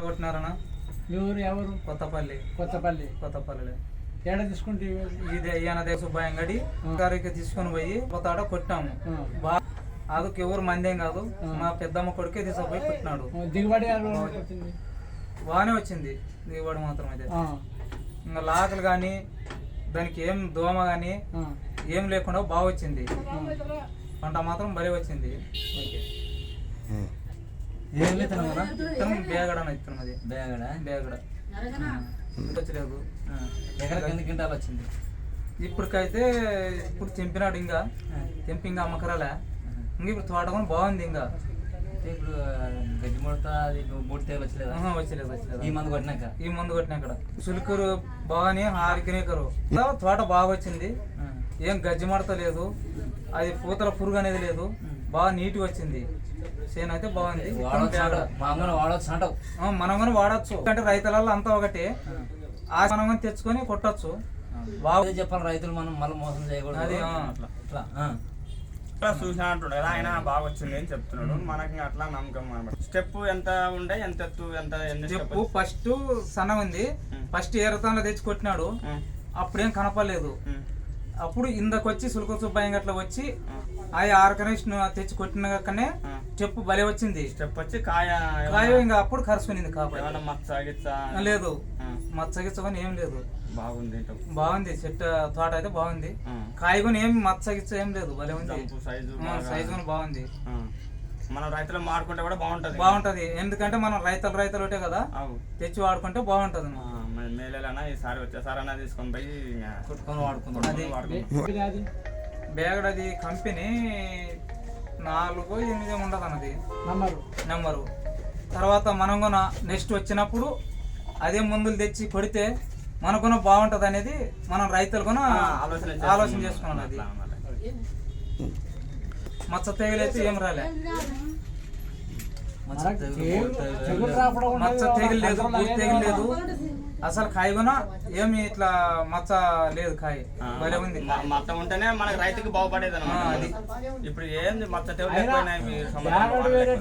ఎట్లా కొట్టినారనా ఎవరు ఎవరు? కొత్తపల్లి. కొత్తపల్లి. కొత్తపల్లి ఏడ తీసుకుంటే ఇది అయ్యానదే సుబ్బాయి అంగడి. గారికి తీసుకొని పోయి కొత్తాడ కొట్టాము. బా అదుకు ఎవరు మందేం కాదు. మా పెద్దమ్మ కొడుకే తీసుకుపోయి కొట్టినాడు. దిగుబడి? బాగానే వచ్చింది. దిగుబడి మాత్రం అయితే. ఇంకా లాకలు కానీ దానికి ఏం దోమ కానీ ఏం లేకుండా బాగా వచ్చింది. పంట మాత్రం భలే వచ్చింది. ఏం లేదు కదా విత్తనం బేగడ అన్న అది. బేగడ? బేగడ. వచ్చలేదు ఎకరకు ఎన్ని క్వింటాలు వచ్చింది ఇప్పటికైతే ఇప్పుడు తెంపినాడు ఇంకా. తెంపి ఇంకా అమ్మకరాలే. ఇంకా ఇప్పుడు తోట కూడా బాగుంది ఇంకా. ఇప్పుడు గడ్డి ముడత అది మూడు తేలు వచ్చలేదా? ఆహా, వచ్చలేదు వచ్చలేదు ఈ మందు కొట్టినాక? ఈ మందు కొట్టిన అక్కడ సులుకురు బాగానే హారికనేకరు తోట బాగా వచ్చింది ఏం గజ్జి మడత లేదు. అది పూతల పురుగు అనేది లేదు. బాగా నీట్గా వచ్చింది. చేను అయితే బాగుంది. మనం కూడా వాడచ్చు. అంటే రైతులలో అంతా ఒకటి. ఆ. మనం తెచ్చుకొని కొట్టచ్చు. బాగా చెప్పాలి రైతులు మనం మళ్ళీ మోసం చేయకూడదు. అది. అట్లా. అట్లా చూసినా అంటుండే. ఆయన బాగా వచ్చింది అని చెప్తున్నాడు. మనకి అట్లా నమ్మకం అనమాట. స్టెప్ ఎంత ఉండే ఎంత ఎత్తు ఎంత స్టెప్ చెప్పు ఫస్ట్ సన్న ఉంది ఫస్ట్ ఏరతంలో తెచ్చి కొట్టినాడు. అప్పుడేం కనపడలేదు. అప్పుడు ఇందకొచ్చి సులుకు సుబ్బాయి గట్ల వచ్చి ఆ ఆర్గనైజ్ తెచ్చి కొట్టినాకనే చెప్పు భలే వచ్చింది. స్టెప్ వచ్చి కాయ కాయ ఇంకా అప్పుడు కరుసుకునింది ఏమన్నా మచ్చ గిచ్చ లేదు. ఆ, మచ్చగిచ్చకొని ఏం లేదు. బాగుంది. బాగుంది. చెట్టు తోట అయితే బాగుంది. కాయ కూడా ఏం మచ్చగిచ్చ ఏం లేదు. భలే ఉంది. సైజు కూడా బాగుంది. మనం రైతులు మాడుకుంటే కూడా బాగుంటది. బాగుంటది. ఎందుకంటే మనం రైతులు రైతులు ఒకటే కదా. తెచ్చి వాడుకుంటే బాగుంటది. మేలేలన్నా ఈసారి వచ్చేసారన్నా తీసుకొని పోయి కొట్టుకొని వాడుకుందాం. ఇది అది బేగడది కంపెనీ నాలుగు ఎనిమిది ఉండదు అన్నది నంబరు. నెంబరు. తర్వాత మనం కూడా నెక్స్ట్ వచ్చినప్పుడు అదే మందులు తెచ్చి కొడితే మనకున్న బాగుంటది అనేది మనం రైతులు కూడా ఆలోచన ఆలోచన చేసుకున్నాం అది. మచ్చ తెగులైతే ఏం రాలే. మచ్చ ఉండేది తెగులు లేదు కంట్రోల్ పూర్తి అయ్యేది తెగులు లేదు కాదు. అసలు కాయ కూడా ఏమి ఇట్లా మచ్చ లేదు కాయ. భలే ఉంది. మచ్చ ఉంటేనే మనకి రైతుకి బాగుపడేది అది. ఇప్పుడు ఏంది మచ్చ బ్యాగడ్ వేరే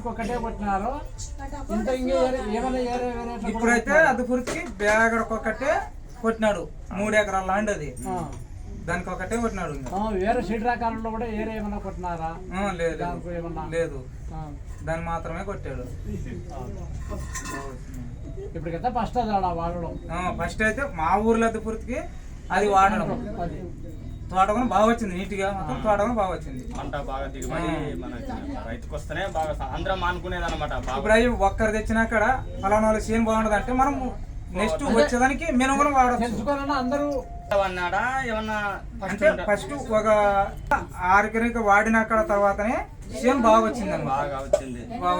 ఇప్పుడైతే అది పూర్తికి బ్యాగడకు ఒకటే కొట్టినాడు. మూడు ఎకరాల ల్యాండ్ అది. దానికి ఒకటే కొట్టినాడు వేరే సీడ్ రకాలలో కూడా ఏరే ఏమైనా కొట్టినారా? లేదు లేదు. దాన్ని మాత్రమే కొట్టాడు. ఇప్పటికైతే ఫస్ట్ అది వాడడం. ఫస్ట్ అయితే మా ఊర్లో అయితే పూర్తికి అది వాడడం. అది. తోట కూడా బాగా వచ్చింది నీట్గా మొత్తం తోట కూడా బాగా వచ్చింది. పంట బాగా దిగుబడి మన రైతుకు వస్తేనే బాగా అందరం మానుకునేది అనమాట ఇప్పుడు అవి ఒక్కరు తెచ్చినా అక్కడ ఫలానా వాళ్ళ సీన్ బాగుండదు అంటే మనం నెక్స్ట్ వచ్చేదానికి మేము కూడా వాడచ్చు అందరూ అంటే ఫస్ట్ ఒక ఆర్గానిక్ వాడినాక తర్వాతనే సీన్ బాగా వచ్చింది బాగా వచ్చింది. బాగా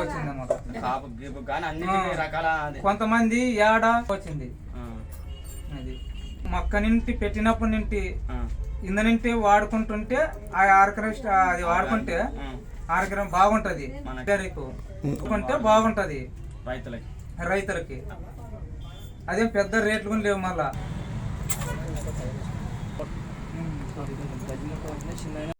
కొంతమంది ఏడా వచ్చింది. అది. మొక్క నింటి పెట్టినప్పటి నుండి ఇంద నుండి వాడుకుంటుంటే ఆ ఆర్గనైజ్ అది వాడుకుంటే ఆరోగ్యం బాగుంటది. మనకు. కొంటే బాగుంటది. రైతులకి. రైతులకి. అదే పెద్ద రేట్లు కూడా లేవు మళ్ళా. Значит, наверное...